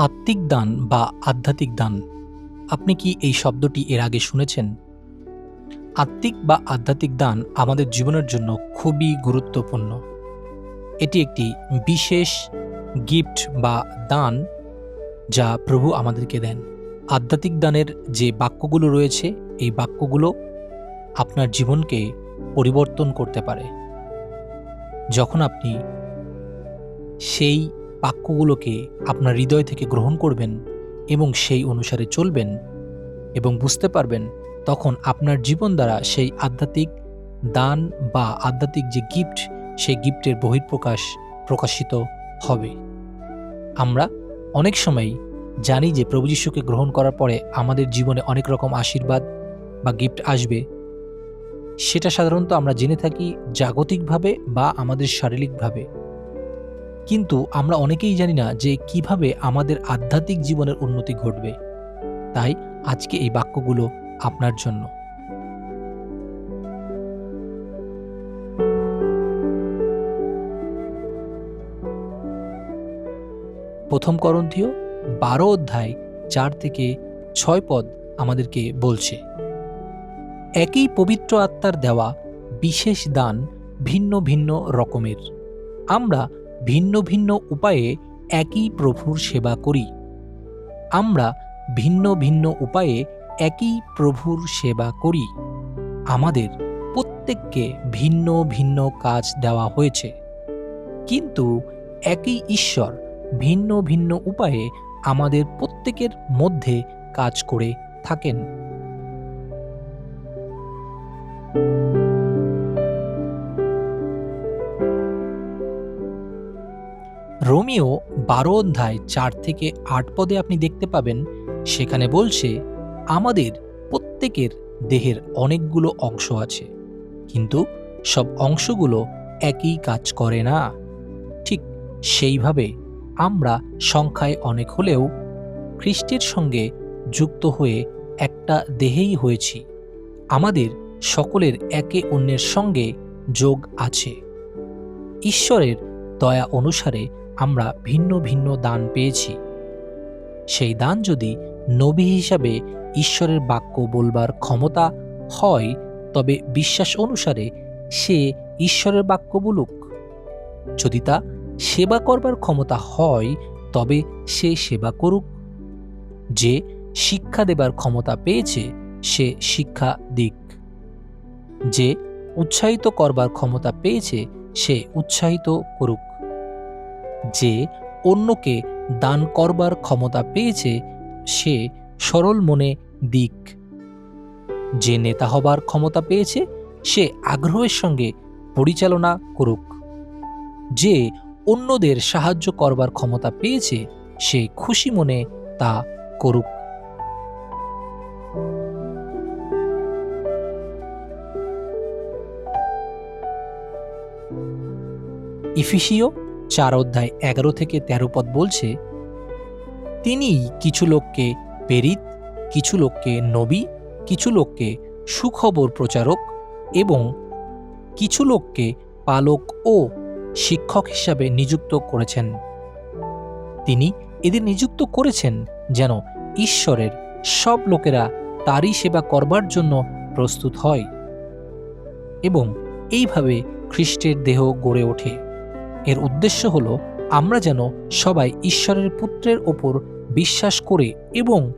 আত্মিক দান বা আধ্যাত্মিক দান? আপনি কি এই শব্দটি এর আগে শুনেছেন? আত্মিক বা আধ্যাত্মিক দান আমাদের জীবনের জন্য খুবই গুরুত্বপূর্ণ। এটি একটি বিশেষ গিফট বা দান যা প্রভু আমাদেরকে দেন। আধ্যাত্মিক দানের যে বাক্যগুলো রয়েছে, এই বাক্যগুলো আপনার জীবনকে পরিবর্তন করতে পারে। যখন আপনি সেই বাক্যগুলোকে আপনার হৃদয় থেকে গ্রহণ করবেন এবং সেই অনুসারে চলবেন এবং বুঝতে পারবেন তখন আপনার জীবন দ্বারা সেই আধ্যাত্মিক দান বা আধ্যাত্মিক যে গিফট সেই গিফটের বহিঃপ্রকাশ প্রকাশিত হবে। আমরা অনেক সময় জানি যে প্রভু যিশুকে গ্রহণ করার পরে আমাদের জীবনে অনেক রকম আশীর্বাদ বা গিফট আসবে। সেটা সাধারণত আমরা জেনে থাকি জাগতিকভাবে বা আমাদের শারীরিকভাবে। কিন্তু আমরা অনেকেই জানি না যে কীভাবে আমাদের আধ্যাত্মিক জীবনের উন্নতি ঘটবে। তাই আজকে এই বাক্যগুলো আপনার জন্য। প্রথম করন্থীয় বারো অধ্যায় চার থেকে ছয় পদ আমাদেরকে বলছে, একই পবিত্র আত্মার দেওয়া বিশেষ দান ভিন্ন ভিন্ন রকমের। আমরা ভিন্ন ভিন্ন উপায়ে একই প্রভুর সেবা করি। আমরা ভিন্ন ভিন্ন উপায়ে একই প্রভুর সেবা করি। আমাদের প্রত্যেককে ভিন্ন ভিন্ন কাজ দেওয়া হয়েছে। কিন্তু একই ঈশ্বর ভিন্ন ভিন্ন উপায়ে আমাদের প্রত্যেকের মধ্যে কাজ করে থাকেন। রোমিও বারো অধ্যায় চার থেকে আট পদে আপনি দেখতে পাবেন, সেখানে বলছে, আমাদের প্রত্যেকের দেহের অনেকগুলো অংশ আছে, কিন্তু সব অংশগুলো একই কাজ করে না। ঠিক সেইভাবে আমরা সংখ্যায় অনেক হলেও খ্রিস্টের সঙ্গে যুক্ত হয়ে একটা দেহেই হয়েছি। আমাদের সকলের একে অন্যের সঙ্গে যোগ আছে। ঈশ্বরের দয়া অনুসারে আমরা ভিন্ন ভিন্ন দান পেয়েছি। সেই দান যদি নবী হিসাবে ঈশ্বরের বাক্য বলবার ক্ষমতা হয়, তবে বিশ্বাস অনুসারে সে ঈশ্বরের বাক্য বলুক। যদি তা সেবা করবার ক্ষমতা হয়, তবে সে সেবা করুক। যে শিক্ষা দেবার ক্ষমতা পেয়েছে, সে শিক্ষা দিক। যে উৎসাহিত করবার ক্ষমতা পেয়েছে, সে উৎসাহিত করুক। যে অন্যকে দান করবার ক্ষমতা পেয়েছে, সে সরল মনে দিক। যে নেতা হবার ক্ষমতা পেয়েছে, সে আগ্রহের সঙ্গে পরিচালনা করুক। যে অন্যদের সাহায্য করবার ক্ষমতা পেয়েছে, সে খুশি মনে তা করুক। ইফিসিও চার অধ্যায় এগারো থেকে তেরো পদ বলছে তিনি কিছু লোককে পেরিত কিছু লোককে নবী, কিছু লোককে সুখবর প্রচারক এবং কিছু লোককে পালক ও শিক্ষক হিসাবে নিযুক্ত করেছেন। তিনি এদের নিযুক্ত করেছেন যেন ঈশ্বরের সব লোকেরা তারই সেবা করবার জন্য প্রস্তুত হয় এবং এইভাবে খ্রিস্টের দেহ গড়ে ওঠে। এর উদ্দেশ্য হল আমরা যেন সবাই ঈশ্বরের পুত্রের ওপর বিশ্বাস করে এবং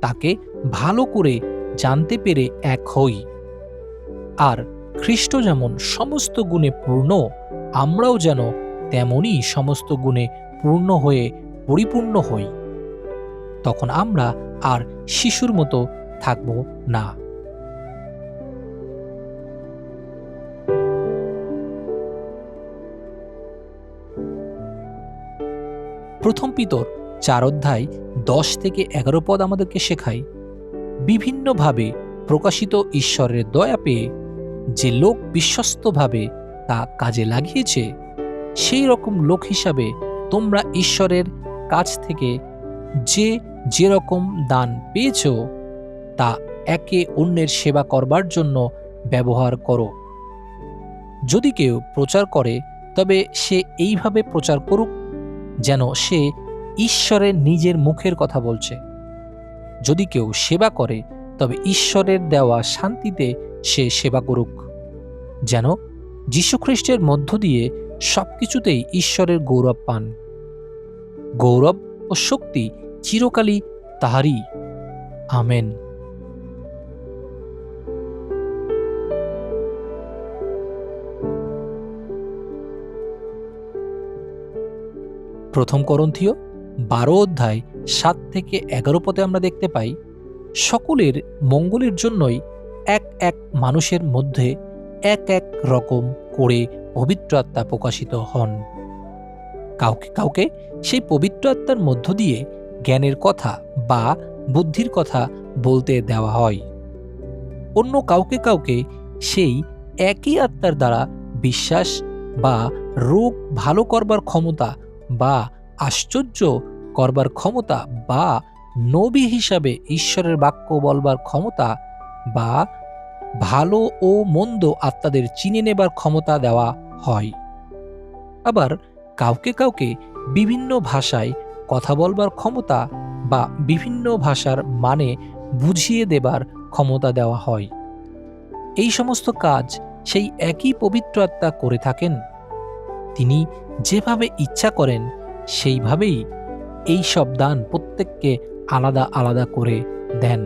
তাকে ভালো করে জানতে পেরে এক হই। আর খ্রিস্ট যেমন সমস্ত গুণে পূর্ণ, আমরাও যেন তেমনই সমস্ত গুণে পূর্ণ হয়ে পরিপূর্ণ হই। তখন আমরা আর শিশুর মতো থাকব না। প্রথম পিতর চার অধ্যায় দশ থেকে এগারো পদ আমাদেরকে শেখায়। বিভিন্নভাবে প্রকাশিত ঈশ্বরের দয়া পেয়ে যে লোক বিশ্বস্তভাবে তা কাজে লাগিয়েছে, সেই রকম লোক হিসাবে তোমরা ঈশ্বরের কাছ থেকে যে যেরকম দান পেয়েছ, তা একে অন্যের সেবা করবার জন্য ব্যবহার করো। যদি কেউ প্রচার করে, তবে সে এইভাবে প্রচার করুক যেন সে ঈশ্বরের নিজের মুখের কথা বলছে। যদি কেউ সেবা করে, তবে ঈশ্বরের দেওয়া শান্তিতে সে সেবা করুক। যেন যীশুখ্রিস্টের মধ্য দিয়ে সব কিছুতেই ঈশ্বরের গৌরব পান। গৌরব ও শক্তি চিরকালই তাহারই। আমেন। প্রথম করন্থীয়, বারো অধ্যায়, সাত থেকে এগারো পদে আমরা দেখতে পাই, সকলের মঙ্গলের জন্যই এক এক মানুষের মধ্যে এক এক রকম করে পবিত্র আত্মা প্রকাশিত হন। কাউকে কাউকে সেই পবিত্র আত্মার মধ্য দিয়ে জ্ঞানের কথা বা বুদ্ধির কথা বলতে দেওয়া হয়। অন্য কাউকে কাউকে সেই একই আত্মার দ্বারা বিশ্বাস বা রোগ ভালো করবার ক্ষমতা বা আশ্চর্য করবার ক্ষমতা বা নবী হিসাবে ঈশ্বরের বাক্য বলবার ক্ষমতা বা ভালো ও মন্দ আত্মাদের চিনে নেবার ক্ষমতা দেওয়া হয়। আবার কাউকে কাউকে বিভিন্ন ভাষায় কথা বলবার ক্ষমতা বা বিভিন্ন ভাষার মানে বুঝিয়ে দেবার ক্ষমতা দেওয়া হয়। এই সমস্ত কাজ সেই একই পবিত্র আত্মা করে থাকেন। তিনি যেভাবে ইচ্ছা করেন, সেইভাবেই এই সব দান প্রত্যেককে আলাদা আলাদা করে দেন।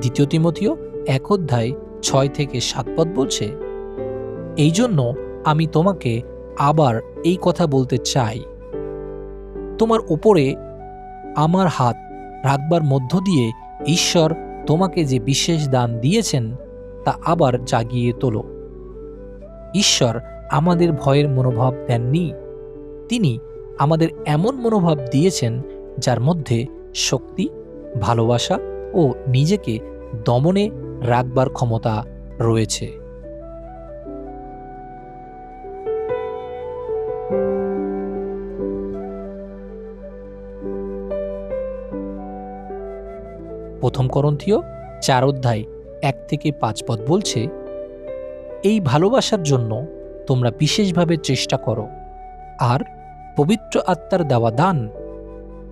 দ্বিতীয় তিমথীয় এক অধ্যায় ছয় থেকে সাত পদ বলছে, এই জন্য আমি তোমাকে আবার এই কথা বলতে চাই। তোমার ওপরে আমার হাত রাখবার মধ্য দিয়ে ঈশ্বর তোমাকে যে বিশেষ দান দিয়েছেন, তা আবার জাগিয়ে তোলো। ঈশ্বর আমাদের ভয়ের মনোভাব দেননি। তিনি আমাদের এমন মনোভাব দিয়েছেন, যার মধ্যে শক্তি, ভালোবাসা ও নিজেকে দমনে রাখবার ক্ষমতা রয়েছে। প্রথম করন্থীয় চার অধ্যায় এক থেকে পাঁচ পদ বলছে, এই ভালোবাসার জন্য তোমরা বিশেষভাবে চেষ্টা করো। আর পবিত্র আত্মার দেওয়া দান,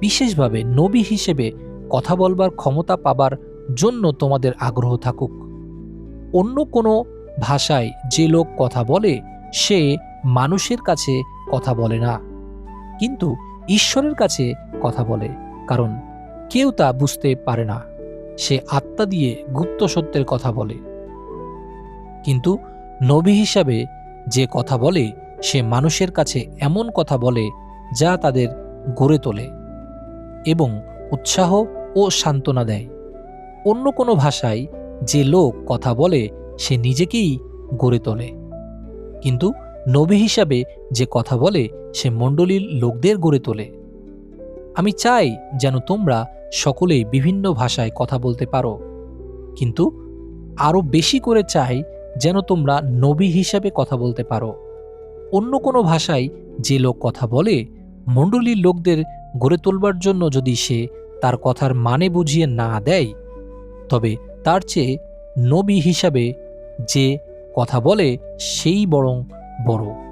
বিশেষভাবে নবী হিসেবে কথা বলবার ক্ষমতা পাবার জন্য তোমাদের আগ্রহ থাকুক। অন্য কোনো ভাষায় যে লোক কথা বলে, সে মানুষের কাছে কথা বলে না, কিন্তু ঈশ্বরের কাছে কথা বলে, কারণ কেউ তা বুঝতে পারে না। সে আত্মা দিয়ে গুপ্ত সত্যের কথা বলে। কিন্তু নবী হিসাবে যে কথা বলে, সে মানুষের কাছে এমন কথা বলে, যা তাদের গড়ে তোলে এবং উৎসাহ ও সান্ত্বনা দেয়। অন্য কোনো ভাষায় যে লোক কথা বলে, সে নিজেকেই গড়ে তোলে। কিন্তু নবী হিসাবে যে কথা বলে, সে মণ্ডলীর লোকদের গড়ে তোলে। আমি চাই যেন তোমরা সকলেই বিভিন্ন ভাষায় কথা বলতে পারো। কিন্তু আরও বেশি করে চাই যেন তোমরা নবী হিসাবে কথা বলতে পারো। অন্য কোনো ভাষায় যে লোক কথা বলে, মণ্ডলীর লোকদের গড়ে তোলবার জন্য যদি সে তার কথার মানে বুঝিয়ে না দেয়, তবে তার চেয়ে নবী হিসাবে যে কথা বলে, সেই বরং বড়।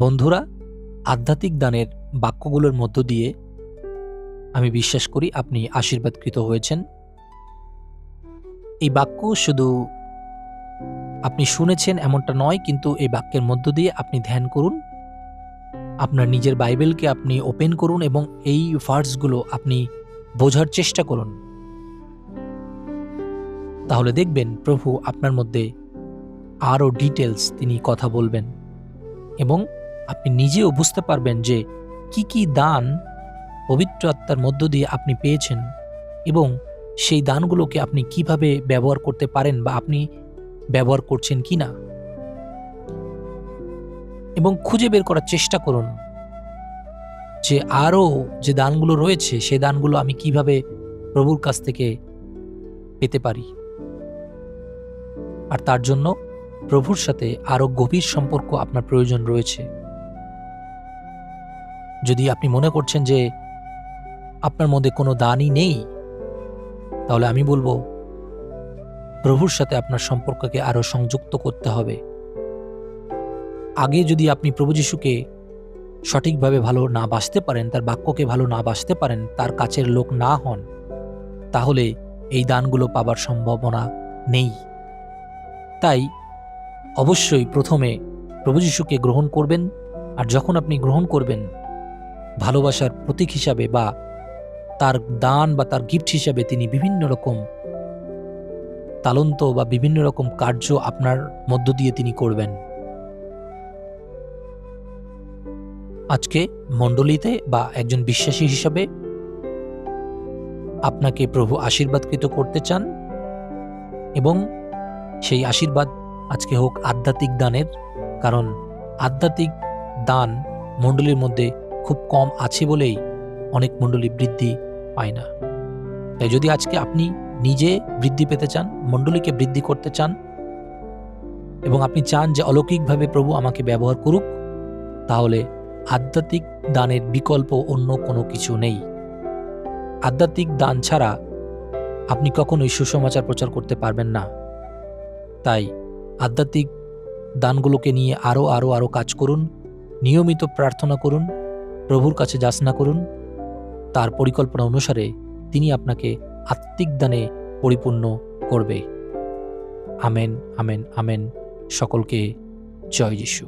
বন্ধুরা, আধ্যাত্মিক দানের বাক্যগুলোর মধ্য দিয়ে আমি বিশ্বাস করি আপনি আশীর্বাদকৃত হয়েছেন। এই বাক্য শুধু আপনি শুনেছেন এমনটা নয়, কিন্তু এই বাক্যের মধ্য দিয়ে আপনি ধ্যান করুন। আপনার নিজের বাইবেলকে আপনি ওপেন করুন এবং এই ভার্সগুলো আপনি বোঝার চেষ্টা করুন। তাহলে দেখবেন প্রভু আপনার মধ্যে আরও ডিটেলস তিনি কথা বলবেন এবং আপনি নিজেও বুঝতে পারবেন যে কি কি দান পবিত্র আত্মার মধ্য দিয়ে আপনি পেয়েছেন এবং সেই দানগুলোকে আপনি কীভাবে ব্যবহার করতে পারেন বা আপনি ব্যবহার করছেন কি না। এবং খুঁজে বের করার চেষ্টা করুন যে আরও যে দানগুলো রয়েছে সেই দানগুলো আমি কীভাবে প্রভুর কাছ থেকে পেতে পারি। আর তার জন্য প্রভুর সাথে আরও গভীর সম্পর্ক আপনার প্রয়োজন রয়েছে। যদি আপনি মনে করছেন যে আপনার মধ্যে কোনো দানই নেই, তাহলে আমি বলব, প্রভুর সাথে আপনার সম্পর্ককে আরও সংযুক্ত করতে হবে। আগে যদি আপনি প্রভু যিশুকে সঠিকভাবে ভালো না বাসতে পারেন, তার বাক্যকে ভালো না বাসতে পারেন, তার কাছের লোক না হন, তাহলে এই দানগুলো পাবার সম্ভাবনা নেই। তাই অবশ্যই প্রথমে প্রভু যিশুকে গ্রহণ করবেন, আর যখন আপনি গ্রহণ করবেন ভালোবাসার প্রতীক হিসাবে বা তার দান বা তার গিফট হিসাবে তিনি বিভিন্ন রকম তালন্ত বা বিভিন্ন রকম কার্য আপনার মধ্য দিয়ে তিনি করবেন। আজকে মণ্ডলীতে বা একজন বিশ্বাসী হিসাবে আপনাকে প্রভু আশীর্বাদকৃত করতে চান এবং সেই আশীর্বাদ আজকে হোক আধ্যাত্মিক দানের, কারণ আধ্যাত্মিক দান মণ্ডলীর মধ্যে খুব কম আছে বলেই অনেক মণ্ডলী বৃদ্ধি পায় না। তাই যদি আজকে আপনি নিজে বৃদ্ধি পেতে চান, মণ্ডলীকে বৃদ্ধি করতে চান এবং আপনি চান যে অলৌকিকভাবে প্রভু আমাকে ব্যবহার করুক, তাহলে আধ্যাত্মিক দানের বিকল্প অন্য কোনো কিছু নেই। আধ্যাত্মিক দান ছাড়া আপনি কখনোই সুসমাচার প্রচার করতে পারবেন না। তাই আধ্যাত্মিক দানগুলোকে নিয়ে আরও আরও আরও কাজ করুন, নিয়মিত প্রার্থনা করুন প্রভুর কাছে যাচনা করুন। তার পরিকল্পনা অনুসারে তিনি আপনাকে আত্মিক দানে পরিপূর্ণ করবে। Amen amen amen. সকলকে জয় যিশু।